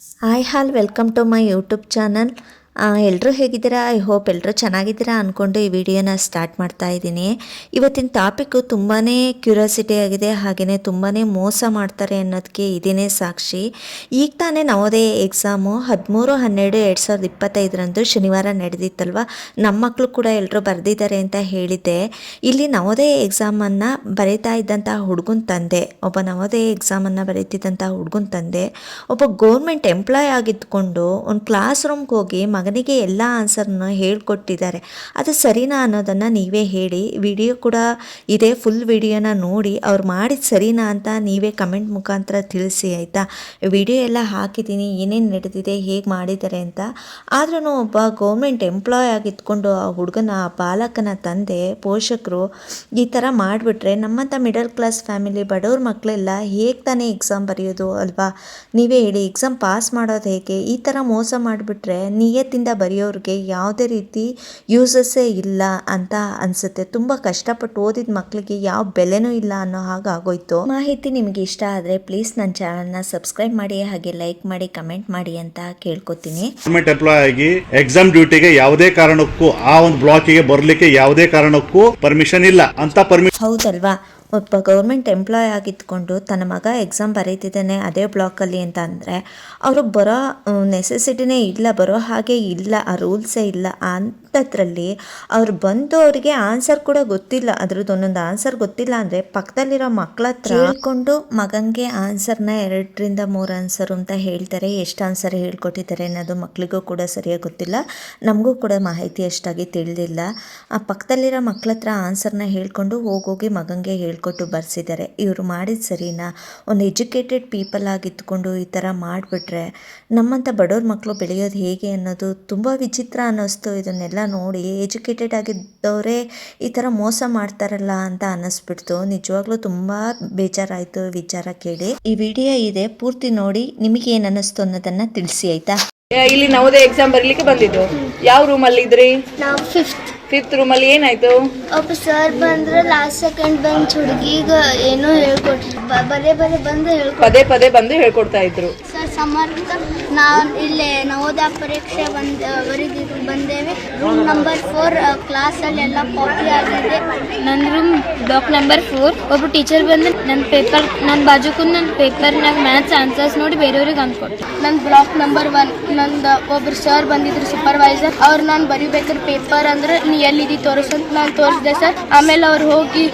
Hi all welcome to my YouTube channel ಎಲ್ಲರೂ ಹೇಗಿದ್ದೀರಾ? I hope ಎಲ್ಲರೂ ಚೆನ್ನಾಗಿದ್ದೀರಾ ಅಂದ್ಕೊಂಡು ಈ ವಿಡಿಯೋನ ಸ್ಟಾರ್ಟ್ ಮಾಡ್ತಾ ಇದ್ದೀನಿ. ಇವತ್ತಿನ ಟಾಪಿಕ್ಕು ತುಂಬಾ ಕ್ಯೂರಿಯಾಸಿಟಿ ಆಗಿದೆ ಹಾಗೆಯೇ ತುಂಬಾ ಮೋಸ ಮಾಡ್ತಾರೆ ಅನ್ನೋದಕ್ಕೆ ಇದೇನೇ ಸಾಕ್ಷಿ. ಈಗ ತಾನೇ ನವೋದಯ ಎಕ್ಸಾಮು ಹದಿಮೂರು, ಹನ್ನೆರಡು, ಎರಡು ಸಾವಿರದ ಇಪ್ಪತ್ತೈದರಂದು ಶನಿವಾರ ನಡೆದಿತ್ತಲ್ವ? ನಮ್ಮ ಮಕ್ಕಳು ಕೂಡ ಎಲ್ಲರೂ ಬರೆದಿದ್ದಾರೆ ಅಂತ ಹೇಳಿದ್ದೆ. ಇಲ್ಲಿ ನವೋದಯ ಎಕ್ಸಾಮನ್ನು ಬರೀತಾ ಇದ್ದಂಥ ಹುಡುಗನ ತಂದೆ, ಒಬ್ಬ ನವೋದಯ ಎಕ್ಸಾಮನ್ನು ಬರೀತಿದ್ದಂಥ ಹುಡುಗನ ತಂದೆ, ಒಬ್ಬ ಗೌರ್ಮೆಂಟ್ ಎಂಪ್ಲಾಯ್ ಆಗಿದ್ದುಕೊಂಡು ಒಂದು ಕ್ಲಾಸ್ ರೂಮ್ಗೆ ಹೋಗಿ ಮಗನಿಗೆ ಎಲ್ಲ ಆನ್ಸರ್ನ ಹೇಳಿಕೊಟ್ಟಿದ್ದಾರೆ. ಅದು ಸರಿನಾ ಅನ್ನೋದನ್ನು ನೀವೇ ಹೇಳಿ. ವಿಡಿಯೋ ಕೂಡ ಇದೆ ಫುಲ್ ವಿಡಿಯೋನ ನೋಡಿ. ಅವ್ರು ಮಾಡಿದ ಸರಿನಾ ಅಂತ ನೀವೇ ಕಮೆಂಟ್ ಮುಖಾಂತರ ತಿಳಿಸಿ, ಆಯಿತಾ? ವಿಡಿಯೋ ಎಲ್ಲ ಹಾಕಿದ್ದೀನಿ, ಏನೇನು ನಡೆದಿದೆ, ಹೇಗೆ ಮಾಡಿದ್ದಾರೆ ಅಂತ. ಆದ್ರೂ ಒಬ್ಬ ಗೌರ್ಮೆಂಟ್ ಎಂಪ್ಲಾಯ್ ಆಗಿದ್ಕೊಂಡು ಆ ಹುಡುಗನ, ಆ ಬಾಲಕನ ತಂದೆ, ಪೋಷಕರು ಈ ಥರ ಮಾಡಿಬಿಟ್ರೆ ನಮ್ಮಂಥ ಮಿಡಲ್ ಕ್ಲಾಸ್ ಫ್ಯಾಮಿಲಿ ಬಡವ್ರ ಮಕ್ಕಳೆಲ್ಲ ಹೇಗೆ ತಾನೇ ಎಕ್ಸಾಮ್ ಬರೆಯೋದು ಅಲ್ವಾ? ನೀವೇ ಹೇಳಿ ಎಕ್ಸಾಮ್ ಪಾಸ್ ಮಾಡೋದು ಹೇಗೆ? ಈ ಥರ ಮೋಸ ಮಾಡಿಬಿಟ್ರೆ ನಿಯತ್ತಿಂದ ಬರೆಯೋರಿಗೆ ಯಾವುದೇ ರೀತಿ ಯೂಸಸ್ಸೇ ಇಲ್ಲ ಅಂತ ಅನಿಸುತ್ತೆ. ತುಂಬ ಕಷ್ಟಪಟ್ಟು ಓದಿದ ಮಕ್ಕಳಿಗೆ ಯಾವ ಬೆಲೆನೂ ಇಲ್ಲ ಅನ್ನೋ ಹಾಗಾಗೋಯ್ತು ಮಾಹಿತಿ ನಿಮಗೆ ಇಷ್ಟ ಆದರೆ ಪ್ಲೀಸ್ ನನ್ನ ಚಾನಲ್ನ ಸಬ್ಸ್ಕ್ರೈಬ್ ಮಾಡಿ ಹಾಗೆ ಲೈಕ್ ಮಾಡಿ ಕಮೆಂಟ್ ಮಾಡಿ ಅಂತ ಕೇಳ್ಕೊತೀನಿ. ಗೌರ್ಮೆಂಟ್ ಎಂಪ್ಲಾಯ್ ಆಗಿ ಎಕ್ಸಾಮ್ ಡ್ಯೂಟಿಗೆ ಯಾವುದೇ ಕಾರಣಕ್ಕೂ ಆ ಒಂದು ಬ್ಲಾಕಿಗೆ ಬರಲಿಕ್ಕೆ ಯಾವುದೇ ಕಾರಣಕ್ಕೂ ಪರ್ಮಿಷನ್ ಇಲ್ಲ ಅಂತ ಪರ್ಮಿಷನ್ ಹೌದಲ್ವಾ? ಒಬ್ಬ ಗೌರ್ಮೆಂಟ್ ಎಂಪ್ಲಾಯ್ ಆಗಿದ್ಕೊಂಡು ತನ್ನ ಮಗ ಎಕ್ಸಾಮ್ ಬರೀತಿದ್ದಾನೆ ಅದೇ ಬ್ಲಾಕಲ್ಲಿ ಅಂತ ಅಂದರೆ, ಅವರು ಬರೋ ನೆಸೆಸಿಟಿನೇ ಇಲ್ಲ, ಬರೋ ಹಾಗೆ ಇಲ್ಲ, ಆ ರೂಲ್ಸೇ ಇಲ್ಲ ಅಂಥದ್ರಲ್ಲಿ ಅವ್ರು ಬಂದು ಅವರಿಗೆ ಆನ್ಸರ್ ಕೂಡ ಗೊತ್ತಿಲ್ಲ. ಅದ್ರದ್ದು ಒಂದೊಂದು ಆನ್ಸರ್ ಗೊತ್ತಿಲ್ಲ ಅಂದರೆ ಪಕ್ಕದಲ್ಲಿರೋ ಮಕ್ಕಳ ಹತ್ರ ಹೇಳ್ಕೊಂಡು ಮಗನಿಗೆ ಆನ್ಸರ್ನ ಎರಡರಿಂದ ಮೂರು ಆನ್ಸರ್ ಅಂತ ಹೇಳ್ತಾರೆ. ಎಷ್ಟು ಆನ್ಸರ್ ಹೇಳ್ಕೊಟ್ಟಿದ್ದಾರೆ ಅನ್ನೋದು ಮಕ್ಕಳಿಗೂ ಕೂಡ ಸರಿಯಾಗಿ ಗೊತ್ತಿಲ್ಲ. ನಮಗೂ ಕೂಡ ಮಾಹಿತಿ ಅಷ್ಟಾಗಿ ತಿಳಿದಿಲ್ಲ. ಆ ಪಕ್ಕದಲ್ಲಿರೋ ಮಕ್ಕಳ ಹತ್ರ ಆನ್ಸರ್ನ ಹೇಳ್ಕೊಂಡು ಹೋಗೋಗಿ ಮಗನಿಗೆ ಹೇಳ್ಕೊಟ್ಟು ಬರ್ಸಿದ್ದಾರೆ. ಇವರು ಮಾಡಿದ ಸರಿನಾ? ಒಂದು ಎಜುಕೇಟೆಡ್ ಪೀಪಲ್ ಆಗಿದ್ದುಕೊಂಡು ಈ ಥರ ಮಾಡಿಬಿಟ್ರೆ ನಮ್ಮಂಥ ಬಡವ್ರ ಮಕ್ಕಳು ಬೆಳೆಯೋದು ಹೇಗೆ ಅನ್ನೋದು ತುಂಬ ವಿಚಿತ್ರ ಅನ್ನಿಸ್ತು. ಇದನ್ನೆಲ್ಲ ನೋಡಿ ಎಜುಕೇಟೆಡ್ ಆಗಿದ್ದವರೇ ಈ ಥರ ಮೋಸ ಮಾಡ್ತಾರಲ್ಲ ಅಂತ ಅನ್ನಿಸ್ಬಿಡ್ತು. ನಿಜವಾಗ್ಲೂ ತುಂಬ ಬೇಜಾರಾಯಿತು ವಿಚಾರ ಕೇಳಿ. ಈ ವಿಡಿಯೋ ಇದೆ ಪೂರ್ತಿ ನೋಡಿ ನಿಮಗೆ ಏನು ಅನ್ನಿಸ್ತು ಅನ್ನೋದನ್ನು ತಿಳಿಸಿ ಆಯಿತಾ? ಇಲ್ಲಿ ನವೋದಯ ಎಕ್ಸಾಮ್ ಬರಲಿಕ್ಕೆ ಬಂದಿದ್ದು. ಯಾವ ರೂಮಲ್ಲಿ ಇದ್ರಿ? ನಾವು ಫಿಫ್ತ್ ಫಿಫ್ತ್ ರೂಮಲ್ಲಿ ಏನಾಯ್ತು? ಒಬ್ಬ ಸರ್ ಬಂದ್ರೆ ಲಾಸ್ಟ್ ಸೆಕೆಂಡ್ ಬೆಂಚ್ ಹುಡುಗಿಗ ಏನೋ ಹೇಳ್ಕೊಟ್ರು. ಬ- ಬರೇ ಬರೇ ಬಂದು ಹೇಳ್ಕೊಟ್ರು. ಪದೇ ಪದೇ ಬಂದು ಹೇಳ್ಕೊಡ್ತಾ ಇದ್ರು. ಸರ್ ಸಮರ್ಥ ನಾವು ಇಲ್ಲೇ ನವೋದಯ ಪರೀಕ್ಷೆ ಬಂದ ಬರೀದಿದ್ದು ಬಂದೇವೆ. ರೂಮ್ ನಂಬರ್ ಫೋರ್ ಕ್ಲಾಸಲ್ಲಿ ಎಲ್ಲ ಕಾಪಿ ಆಗಿದೆ. ನನ್ನ ರೂಮ್ ಬ್ಲಾಕ್ ನಂಬರ್ ಫೋರ್ ಒಬ್ಬ ಟೀಚರ್ ಬಂದು ನನ್ನ ಪೇಪರ್ ನನ್ನ ಬಾಜುಕು ನನ್ನ ಪೇಪರ್ನಾಗ ಮ್ಯಾಥ್ಸ್ ಆನ್ಸರ್ಸ್ ನೋಡಿ ಬೇರೆಯವ್ರಿಗೆ ಅಂದ್ಕೊಟ್ಟು ನನ್ನ ಬ್ಲಾಕ್ ನಂಬರ್ ಒನ್ ನಂದು ಒಬ್ರು ಸರ್ ಬಂದಿದ್ರು ಸೂಪರ್ವೈಸರ್ ಅವ್ರು ನಾನು ಬರಿಬೇಕಾದ್ರೆ ಪೇಪರ್ ಅಂದ್ರೆ ನೀ ಎಲ್ಲಿದ್ದಿ ತೋರಿಸಂತ ನಾನು ತೋರಿಸಿದೆ ಸರ್. ಆಮೇಲೆ ಅವ್ರು ಹೋಗಿ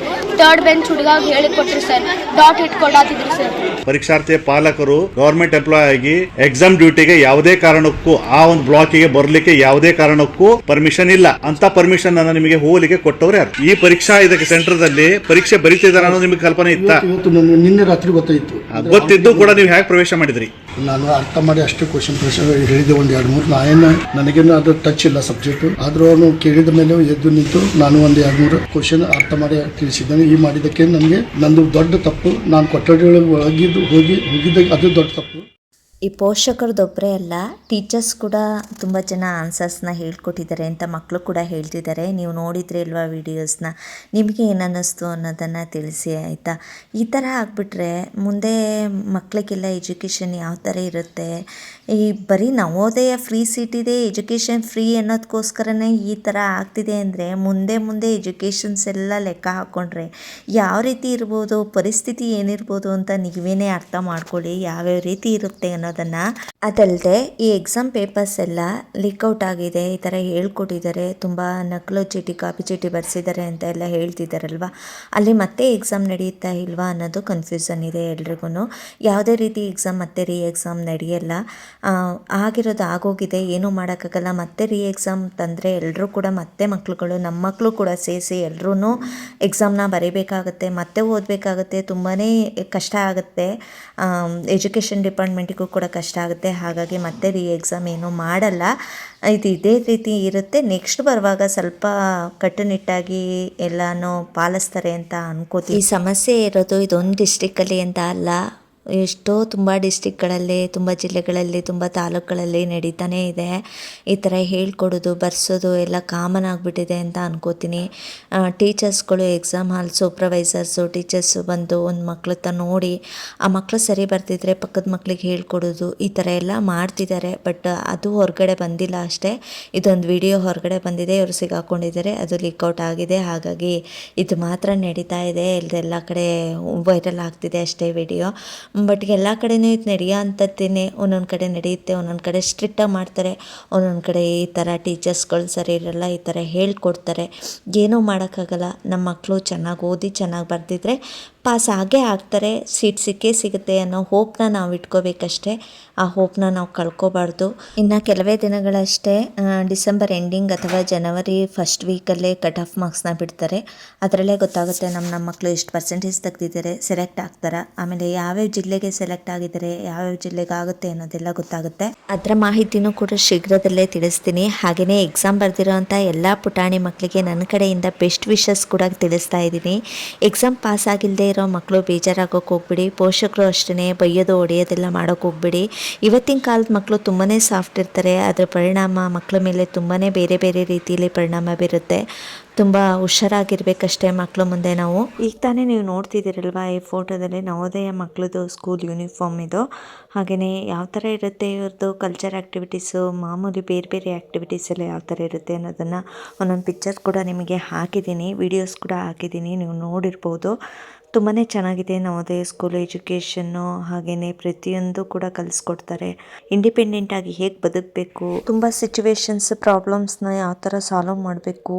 ಥರ್ಡ್ ಬೆಂಚ್ ಹುಡುಗಾಗ ಹೇಳಿಕೊಟ್ರು ಸರ್. ಡಾಟ್ ಇಟ್ಕೊಡಾತಿದ್ರು ಸರ್. ಪರೀಕ್ಷಾರ್ಥಿ ಪಾಲಕರು ಗೌರ್ಮೆಂಟ್ ಎಂಪ್ಲಾಯ್ ಆಗಿ ಎಕ್ಸಾಮ್ ಡ್ಯೂಟಿಗೆ ಯಾವುದೇ ಕಾರಣಕ್ಕೂ ಆ ಒಂದು ಬ್ಲಾಕಿಗೆ ಬರ್ಲಿಕ್ಕೆ ಯಾವುದೇ ಕಾರಣಕ್ಕೂ ಪರ್ಮಿಷನ್ ಇಲ್ಲ. ಅಂತ ಪರ್ಮಿಷನ್ ಅನ್ನ ನಿಮಗೆ ಹೋಲಿಗೆ ಕೊಟ್ಟವ್ರೆ ಯಾರು? ಈ ಪರೀಕ್ಷಾ ಇದಕ್ಕೆ ಸೆಂಟರ್ ದಲ್ಲಿ ಪರೀಕ್ಷೆ ಬರೀತಿದಾರ ಅನ್ನೋದು ನಿಮಗೆ ಕಲ್ಪನೆ ಇತ್ತ? ನಿನ್ನೆ ರಾತ್ರಿ ಗೊತ್ತಾಯಿತು. ಗೊತ್ತಿದ್ದು ಕೂಡ ನೀವು ಹೇಗೆ ಪ್ರವೇಶ ಮಾಡಿದ್ರಿ? ನಾನು ಅರ್ಥ ಮಾಡಿ ಅಷ್ಟೇ ಕ್ವಶನ್ ಪ್ರಶ್ನೆ ಹೇಳಿದೆ ಒಂದು ಎರಡು ಮೂರು. ನಾನೇನು ನನಗೇನು ಅದು ಟಚ್ ಇಲ್ಲ ಸಬ್ಜೆಕ್ಟು ಆದರೂ ಅವನು ಕೇಳಿದ ಮೇಲೆ ಎದ್ದು ನಿಂತು ನಾನು ಒಂದು ಎರಡು ಮೂರು ಕ್ವಶನ್ ಅರ್ಥ ಮಾಡಿ ತಿಳಿಸಿದ್ದೇನೆ. ಈ ಮಾಡಿದ್ದಕ್ಕೆ ನನಗೆ ನಂದು ದೊಡ್ಡ ತಪ್ಪು. ನಾನು ಕೊಠಡಿ ಒಳಗೆ ಒಳಗಿದ್ದು ಹೋಗಿ ಹೋಗಿದ್ದ ಅದು ದೊಡ್ಡ ತಪ್ಪು. ಈ ಪೋಷಕರದೊಬ್ಬರೇ ಅಲ್ಲ ಟೀಚರ್ಸ್ ಕೂಡ ತುಂಬ ಜನ ಆನ್ಸರ್ಸ್ನ ಹೇಳ್ಕೊಟ್ಟಿದ್ದಾರೆ ಅಂತ ಮಕ್ಕಳು ಕೂಡ ಹೇಳ್ತಿದ್ದಾರೆ. ನೀವು ನೋಡಿದರೆ ಇಲ್ವಾ ವೀಡಿಯೋಸ್ನ ನಿಮಗೆ ಏನನ್ನಿಸ್ತು ಅನ್ನೋದನ್ನು ತಿಳಿಸಿ, ಆಯಿತಾ? ಈ ಥರ ಆಗಿಬಿಟ್ರೆ ಮುಂದೆ ಮಕ್ಕಳಿಗೆಲ್ಲ ಎಜುಕೇಷನ್ ಯಾವ ಥರ ಇರುತ್ತೆ? ಈ ಬರೀ ನವೋದಯ ಫ್ರೀ ಸೀಟ್ ಇದೆ ಎಜುಕೇಷನ್ ಫ್ರೀ ಅನ್ನೋದಕ್ಕೋಸ್ಕರನೇ ಈ ಥರ ಆಗ್ತಿದೆ ಅಂದರೆ ಮುಂದೆ ಮುಂದೆ ಎಜುಕೇಷನ್ಸ್ ಎಲ್ಲ ಲೆಕ್ಕ ಹಾಕ್ಕೊಂಡ್ರೆ ಯಾವ ರೀತಿ ಇರ್ಬೋದು, ಪರಿಸ್ಥಿತಿ ಏನಿರ್ಬೋದು ಅಂತ ನೀವೇ ಅರ್ಥ ಮಾಡ್ಕೊಳ್ಳಿ, ಯಾವ್ಯಾವ ರೀತಿ ಇರುತ್ತೆ ಅನ್ನೋದನ್ನು ಅದಲ್ಲದೆ ಈ ಎಕ್ಸಾಮ್ ಪೇಪರ್ಸ್ ಎಲ್ಲ ಲೀಕ್ಔಟ್ ಆಗಿದೆ, ಈ ಥರ ಹೇಳ್ಕೊಟ್ಟಿದ್ದಾರೆ, ತುಂಬ ನಕಲು ಚೀಟಿ, ಕಾಪಿ ಚೀಟಿ ಬರ್ಸಿದ್ದಾರೆ ಅಂತ ಎಲ್ಲ ಹೇಳ್ತಿದ್ದಾರಲ್ವ? ಅಲ್ಲಿ ಮತ್ತೆ ಎಕ್ಸಾಮ್ ನಡೆಯುತ್ತಾ ಇಲ್ವಾ ಅನ್ನೋದು ಕನ್ಫ್ಯೂಸನ್ ಇದೆ ಎಲ್ರಿಗೂ ಯಾವುದೇ ರೀತಿ ಎಕ್ಸಾಮ್ ಮತ್ತೆ ರೀ ಎಕ್ಸಾಮ್ ನಡೆಯಲ್ಲ ಆಗಿರೋದು ಆಗೋಗಿದೆ, ಏನೂ ಮಾಡೋಕ್ಕಾಗಲ್ಲ, ಮತ್ತೆ ರೀ ಎಕ್ಸಾಮ್ ತಂದರೆ ಎಲ್ಲರೂ ಕೂಡ, ಮತ್ತೆ ಮಕ್ಕಳುಗಳು ನಮ್ಮ ಮಕ್ಕಳು ಕೂಡ ಸೇರಿಸಿ ಎಲ್ಲರೂ ಎಕ್ಸಾಮ್ನ ಬರೀಬೇಕಾಗತ್ತೆ, ಮತ್ತೆ ಓದಬೇಕಾಗತ್ತೆ ತುಂಬಾ ಕಷ್ಟ ಆಗುತ್ತೆ. ಎಜುಕೇಷನ್ ಡಿಪಾರ್ಟ್ಮೆಂಟಿಗೂ ಕೂಡ ಕಷ್ಟ ಆಗುತ್ತೆ. ಹಾಗಾಗಿ ಮತ್ತೆ ರೀ ಎಕ್ಸಾಮ್ ಏನೂ ಮಾಡಲ್ಲ. ಇದು ಇದೇ ರೀತಿ ಇರುತ್ತೆ. ನೆಕ್ಸ್ಟ್ ಬರುವಾಗ ಸ್ವಲ್ಪ ಕಟ್ಟುನಿಟ್ಟಾಗಿ ಎಲ್ಲನೂ ಪಾಲಿಸ್ತಾರೆ ಅಂತ ಅನ್ಕೋತೀವಿ ಈ ಸಮಸ್ಯೆ ಇರೋದು ಇದೊಂದು ಡಿಸ್ಟಿಕ್ಕಲ್ಲಿ ಅಂತ ಅಲ್ಲ. ಎಷ್ಟೋ ತುಂಬ ಡಿಸ್ಟಿಕ್ಗಳಲ್ಲಿ, ತುಂಬ ಜಿಲ್ಲೆಗಳಲ್ಲಿ, ತುಂಬ ತಾಲೂಕುಗಳಲ್ಲಿ ನಡೀತಾನೇ ಇದೆ. ಈ ಥರ ಹೇಳ್ಕೊಡೋದು, ಬರ್ಸೋದು ಎಲ್ಲ ಕಾಮನ್ ಆಗಿಬಿಟ್ಟಿದೆ ಅಂತ ಅನ್ಕೋತೀನಿ. ಟೀಚರ್ಸ್ಗಳು ಎಕ್ಸಾಮ್ ಹಾಲ್ ಸೂಪ್ರವೈಸರ್ಸು ಟೀಚರ್ಸು ಬಂದು ಒಂದು ಮಕ್ಳ ತ ನೋಡಿ, ಆ ಮಕ್ಕಳು ಸರಿ ಬರ್ತಿದ್ರೆ ಪಕ್ಕದ ಮಕ್ಕಳಿಗೆ ಹೇಳ್ಕೊಡೋದು, ಈ ಥರ ಎಲ್ಲ ಮಾಡ್ತಿದ್ದಾರೆ. ಬಟ್ ಅದು ಹೊರಗಡೆ ಬಂದಿಲ್ಲ ಅಷ್ಟೇ. ಇದೊಂದು ವಿಡಿಯೋ ಹೊರಗಡೆ ಬಂದಿದೆ, ಇವರು ಸಿಗಾಕೊಂಡಿದ್ದಾರೆ, ಅದು ಲೀಕ್ಔಟ್ ಆಗಿದೆ. ಹಾಗಾಗಿ ಇದು ಮಾತ್ರ ನಡೀತಾ ಇದೆ. ಎಲ್ಲ ಕಡೆ ವೈರಲ್ ಆಗ್ತಿದೆ ಅಷ್ಟೇ ವಿಡಿಯೋ ಬಟ್ ಎಲ್ಲ ಕಡೆಯೂ ಇದು ನಡೆಯೋ ಅಂಥದ್ದೇನೆ. ಒಂದೊಂದು ಕಡೆ ನಡೆಯುತ್ತೆ, ಒಂದೊಂದು ಕಡೆ ಸ್ಟ್ರಿಕ್ಟಾಗಿ ಮಾಡ್ತಾರೆ. ಒಂದೊಂದು ಕಡೆ ಈ ಥರ ಟೀಚರ್ಸ್ಗಳು ಸರಿ ಇರಲ್ಲ, ಈ ಥರ ಹೇಳ್ಕೊಡ್ತಾರೆ. ಏನೂ ಮಾಡೋಕ್ಕಾಗಲ್ಲ. ನಮ್ಮ ಮಕ್ಕಳು ಚೆನ್ನಾಗಿ ಓದಿ ಚೆನ್ನಾಗಿ ಬರೆದಿದ್ರೆ ಪಾಸ್ ಆಗೇ ಆಗ್ತಾರೆ, ಸೀಟ್ ಸಿಕ್ಕೇ ಸಿಗುತ್ತೆ ಅನ್ನೋ ಹೋಪ್ನ ನಾವು ಇಟ್ಕೋಬೇಕಷ್ಟೇ. ಆ ಹೋಪ್ನ ನಾವು ಕಳ್ಕೊಬಾರ್ದು. ಇನ್ನು ಕೆಲವೇ ದಿನಗಳಷ್ಟೇ ಡಿಸೆಂಬರ್ ಎಂಡಿಂಗ್ ಅಥವಾ ಜನವರಿ ಫಸ್ಟ್ ವೀಕಲ್ಲೇ ಕಟ್ ಆಫ್ ಮಾರ್ಕ್ಸ್ನ ಬಿಡ್ತಾರೆ. ಅದರಲ್ಲೇ ಗೊತ್ತಾಗುತ್ತೆ ನಮ್ಮ ನಮ್ಮ ಮಕ್ಕಳು ಎಷ್ಟು ಪರ್ಸೆಂಟೇಜ್ ತೆಗೆದಿದ್ದಾರೆ ಸೆಲೆಕ್ಟ್ ಆಗ್ತಾರೆ? ಆಮೇಲೆ ಯಾವ್ಯಾವ ಜಿಲ್ಲೆಗೆ ಸೆಲೆಕ್ಟ್ ಆಗಿದ್ದಾರೆ, ಯಾವ್ಯಾವ ಜಿಲ್ಲೆಗೆ ಆಗುತ್ತೆ ಅನ್ನೋದೆಲ್ಲ ಗೊತ್ತಾಗುತ್ತೆ. ಅದರ ಮಾಹಿತಿನೂ ಕೂಡ ಶೀಘ್ರದಲ್ಲೇ ತಿಳಿಸ್ತೀನಿ. ಹಾಗೆಯೇ ಎಕ್ಸಾಮ್ ಬರೆದಿರೋಂಥ ಎಲ್ಲ ಪುಟಾಣಿ ಮಕ್ಕಳಿಗೆ ನನ್ನ ಕಡೆಯಿಂದ ಬೆಸ್ಟ್ ವಿಶಸ್ ಕೂಡ ತಿಳಿಸ್ತಾ ಇದ್ದೀನಿ. ಎಕ್ಸಾಮ್ ಪಾಸ್ ಆಗಿಲ್ಲದೆ ಇರೋ ಮಕ್ಕಳು ಬೇಜಾರಾಗೋಕೆ ಹೋಗ್ಬಿಡಿ, ಪೋಷಕರು ಅಷ್ಟೇ ಬೈಯೋದು ಹೊಡೆಯೋದೆಲ್ಲ ಮಾಡೋಕೆ ಹೋಗ್ಬಿಡಿ. ಇವತ್ತಿನ ಕಾಲದ ಮಕ್ಕಳು ತುಂಬಾ ಸಾಫ್ಟ್ ಇರ್ತಾರೆ ಅದರ ಪರಿಣಾಮ ಮಕ್ಕಳ ಮೇಲೆ ತುಂಬಾ ಬೇರೆ ಬೇರೆ ರೀತಿಯಲ್ಲಿ ಪರಿಣಾಮ ಬೀರುತ್ತೆ. ತುಂಬ ಹುಷಾರಾಗಿರ್ಬೇಕಷ್ಟೇ ಮಕ್ಕಳು ಮುಂದೆ ನಾವು. ಈಗ ತಾನೇ ನೀವು ನೋಡ್ತಿದ್ದೀರಲ್ವಾ ಈ ಫೋಟೋದಲ್ಲಿ ನವೋದಯ ಮಕ್ಕಳದು ಸ್ಕೂಲ್ ಯೂನಿಫಾರ್ಮ್ ಇದು. ಹಾಗೆಯೇ ಯಾವ ಥರ ಇರುತ್ತೆ ಇವ್ರದ್ದು ಕಲ್ಚರ್ ಆ್ಯಕ್ಟಿವಿಟೀಸು ಮಾಮೂಲಿ ಬೇರೆ ಬೇರೆ ಆ್ಯಕ್ಟಿವಿಟೀಸ್ ಎಲ್ಲ ಯಾವ ಥರ ಇರುತ್ತೆ ಅನ್ನೋದನ್ನು ಒಂದೊಂದು ಪಿಕ್ಚರ್ ಕೂಡ ನಿಮಗೆ ಹಾಕಿದ್ದೀನಿ ವಿಡಿಯೋಸ್ ಕೂಡ ಹಾಕಿದ್ದೀನಿ, ನೀವು ನೋಡಿರ್ಬೋದು. ತುಂಬಾ ಚೆನ್ನಾಗಿದೆ ನವೋದಯ ಸ್ಕೂಲ್ ಎಜುಕೇಷನ್ನು ಹಾಗೆಯೇ ಪ್ರತಿಯೊಂದು ಕೂಡ ಕಲಿಸ್ಕೊಡ್ತಾರೆ. ಇಂಡಿಪೆಂಡೆಂಟಾಗಿ ಹೇಗೆ ಬದುಕಬೇಕು, ತುಂಬ ಸಿಚುವೇಶನ್ಸ್ ಪ್ರಾಬ್ಲಮ್ಸ್ನ ಯಾವ ಥರ ಸಾಲ್ವ್ ಮಾಡಬೇಕು,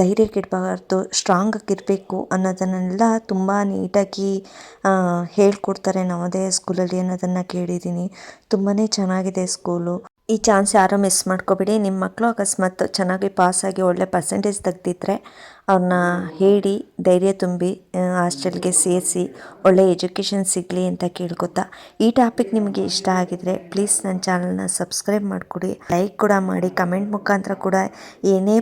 ಧೈರ್ಯ ಕೆಡಬಾರ್ದು ಸ್ಟ್ರಾಂಗ್ ಆಗಿರಬೇಕು ಅನ್ನೋದನ್ನೆಲ್ಲ ತುಂಬ ನೀಟಾಗಿ ಹೇಳ್ಕೊಡ್ತಾರೆ ನವೋದಯ ಸ್ಕೂಲಲ್ಲಿ ಅನ್ನೋದನ್ನು ಕೇಳಿದ್ದೀನಿ. ತುಂಬಾ ಚೆನ್ನಾಗಿದೆ ಸ್ಕೂಲು ಈ ಚಾನ್ಸ್ ಯಾರೂ ಮಿಸ್ ಮಾಡ್ಕೋಬೇಡಿ ನಿಮ್ಮ ಮಕ್ಕಳು ಅಕಸ್ಮಾತ್ ಚೆನ್ನಾಗಿ ಪಾಸಾಗಿ ಒಳ್ಳೆ ಪರ್ಸೆಂಟೇಜ್ ತೆಗ್ದಿದ್ರೆ ಅವ್ರನ್ನ ಹೇಳಿ, ಧೈರ್ಯ ತುಂಬಿ ಹಾಸ್ಟೆಲ್ಗೆ ಸೇರಿಸಿ ಒಳ್ಳೆಯ ಎಜುಕೇಷನ್ ಸಿಗಲಿ ಅಂತ ಕೇಳ್ಕೊತಾ. ಈ ಟಾಪಿಕ್ ನಿಮಗೆ ಇಷ್ಟ ಆಗಿದರೆ ಪ್ಲೀಸ್ ನನ್ನ ಚಾನಲ್ನ ಸಬ್ಸ್ಕ್ರೈಬ್ ಮಾಡಿಕೊಡಿ. ಲೈಕ್ ಕೂಡ ಮಾಡಿ, ಕಮೆಂಟ್ ಮುಖಾಂತರ ಕೂಡ ಏನೇ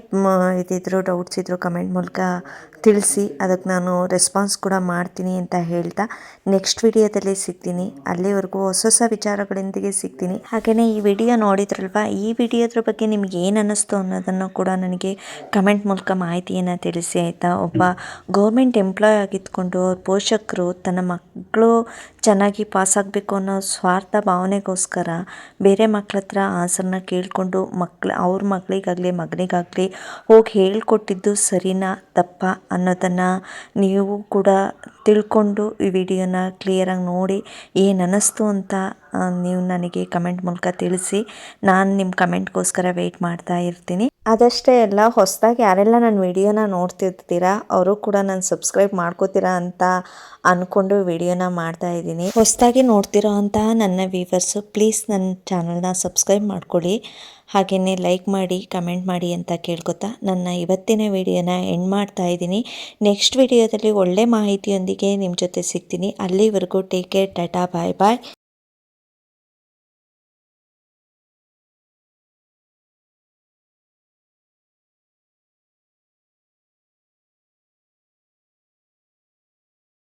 ಇದ್ದಿದ್ರು ಡೌಟ್ಸ್ ಇದ್ದರೂ ಕಮೆಂಟ್ ಮೂಲಕ ತಿಳಿಸಿ, ಅದಕ್ಕೆ ನಾನು ರೆಸ್ಪಾನ್ಸ್ ಕೂಡ ಮಾಡ್ತೀನಿ ಅಂತ ಹೇಳ್ತಾ. ನೆಕ್ಸ್ಟ್ ವಿಡಿಯೋದಲ್ಲಿ ಸಿಗ್ತೀನಿ. ಅಲ್ಲಿವರೆಗೂ ಹೊಸ ಹೊಸ ವಿಚಾರಗಳೊಂದಿಗೆ ಸಿಗ್ತೀನಿ. ಹಾಗೆಯೇ ಈ ವಿಡಿಯೋ ನೋಡಿದ್ರಲ್ವ, ಈ ವಿಡಿಯೋದ್ರ ಬಗ್ಗೆ ನಿಮ್ಗೆ ಏನು ಅನ್ನಿಸ್ತು ಅನ್ನೋದನ್ನು ಕೂಡ ನನಗೆ ಕಮೆಂಟ್ ಮೂಲಕ ಮಾಹಿತಿಯನ್ನು ತಿಳಿಸಿ. ಆಯಿತಾ? ಒಬ್ಬ ಗೌರ್ಮೆಂಟ್ ಎಂಪ್ಲಾಯ್ ಆಗಿದ್ಕೊಂಡು ಅವ್ರ ಪೋಷಕರು ತನ್ನ ಮಕ್ಕಳು ಚೆನ್ನಾಗಿ ಪಾಸ್ ಆಗಬೇಕು ಅನ್ನೋ ಸ್ವಾರ್ಥ ಭಾವನೆಗೋಸ್ಕರ ಬೇರೆ ಮಕ್ಳ ಹತ್ರ ಆಸರನ್ನ ಕೇಳಿಕೊಂಡು ಮಕ್ಳು, ಅವ್ರ ಮಕ್ಕಳಿಗಾಗಲಿ ಮಗನಿಗಾಗಲಿ ಹೋಗಿ ಹೇಳ್ಕೊಟ್ಟಿದ್ದು ಸರಿನಾ, ತಪ್ಪ ಅನ್ನೋದನ್ನು ನೀವು ಕೂಡ ತಿಳ್ಕೊಂಡು ಈ ವಿಡಿಯೋನ ಕ್ಲಿಯರಾಗಿ ನೋಡಿ ಏನು ಅನ್ನಿಸ್ತು ಅಂತ ನೀವು ನನಗೆ ಕಮೆಂಟ್ ಮೂಲಕ ತಿಳಿಸಿ. ನಾನು ನಿಮ್ಮ ಕಮೆಂಟ್ಗೋಸ್ಕರ ವೆಯ್ಟ್ ಮಾಡ್ತಾ ಇರ್ತೀನಿ. ಅದಷ್ಟೇ ಅಲ್ಲ, ಹೊಸದಾಗಿ ಯಾರೆಲ್ಲ ನನ್ನ ವಿಡಿಯೋನ ನೋಡ್ತಿರ್ತೀರಾ, ಅವರು ಕೂಡ ನಾನು ಸಬ್ಸ್ಕ್ರೈಬ್ ಮಾಡ್ಕೋತೀರಾ ಅಂತ ಅಂದ್ಕೊಂಡು ವಿಡಿಯೋನ ಮಾಡ್ತಾ ಇದ್ದೀನಿ. ಹೊಸದಾಗಿ ನೋಡ್ತಿರೋ ಅಂತಹ ನನ್ನ ವ್ಯೂವರ್ಸು ಪ್ಲೀಸ್ ನನ್ನ ಚಾನಲ್ನ ಸಬ್ಸ್ಕ್ರೈಬ್ ಮಾಡ್ಕೊಳ್ಳಿ. ಹಾಗೆಯೇ ಲೈಕ್ ಮಾಡಿ ಕಮೆಂಟ್ ಮಾಡಿ ಅಂತ ಕೇಳ್ಕೊತಾ ನನ್ನ ಇವತ್ತಿನ ವಿಡಿಯೋನ ಎಂಡ್ ಮಾಡ್ತಾ ಇದ್ದೀನಿ. ನೆಕ್ಸ್ಟ್ ವಿಡಿಯೋದಲ್ಲಿ ಒಳ್ಳೆ ಮಾಹಿತಿಯೊಂದಿಗೆ ನಿಮ್ಮ ಜೊತೆ ಸಿಗ್ತೀನಿ. ಅಲ್ಲಿವರೆಗೂ take care tata bye bye